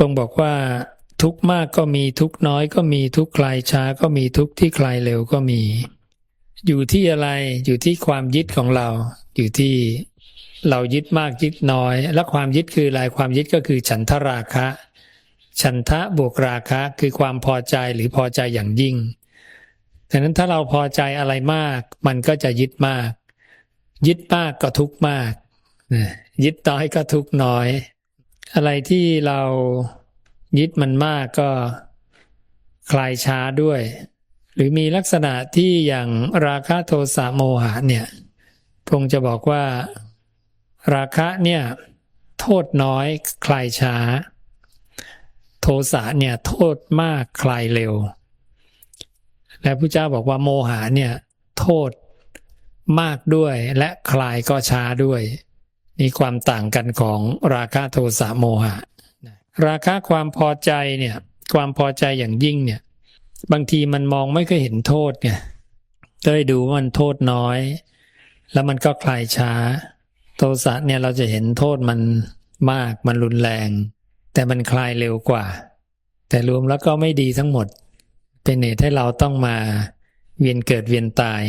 ระองค์บอกว่าทุกมากก็มีทุกน้อยก็มีทุกคลายช้าก็มีทุกที่คลายเร็วก็มี อยู่ที่อะไรอยู่ที่ความยึดของเรา อยู่ที่เรายึดมากยึดน้อย และความยึดคืออะไรความยึดก็คือฉันทราคะ ฉันทะบวกราคะคือความพอใจหรือพอใจอย่างยิ่งดังนั้นถ้าเราพอใจอะไรมาก มันก็จะยึดมาก ยึดมากก็ทุกมากยึดน้อยก็ทุกน้อย อะไรที่เรายึดมันมากก็คลายช้าด้วย หรือมีลักษณะที่อย่างราคะโทสะโมหะเนี่ยพระองค์จะบอกว่าราคะเนี่ยโทษน้อยคลายช้า โทสะเนี่ยโทษมากคลายเร็ว และพระเจ้าบอกว่าโมหะเนี่ยโทษมากด้วยและคลายก็ช้าด้วย นี่ความต่างกันของราคะโทสะโมหะราคะความพอใจเนี่ยความพอใจอย่างยิ่งเนี่ยบางทีมันมองไม่เคยเห็นโทษไงก็เลยดูว่ามันโทษน้อย แล้วมันก็คลายช้า โทสะเนี่ยเราจะเห็นโทษมันมากมันรุนแรง แต่มันคลายเร็วกว่า แต่รวมแล้วก็ไม่ดีทั้งหมด เป็นเหตุให้เราต้องมาเวียนเกิดเวียนตาย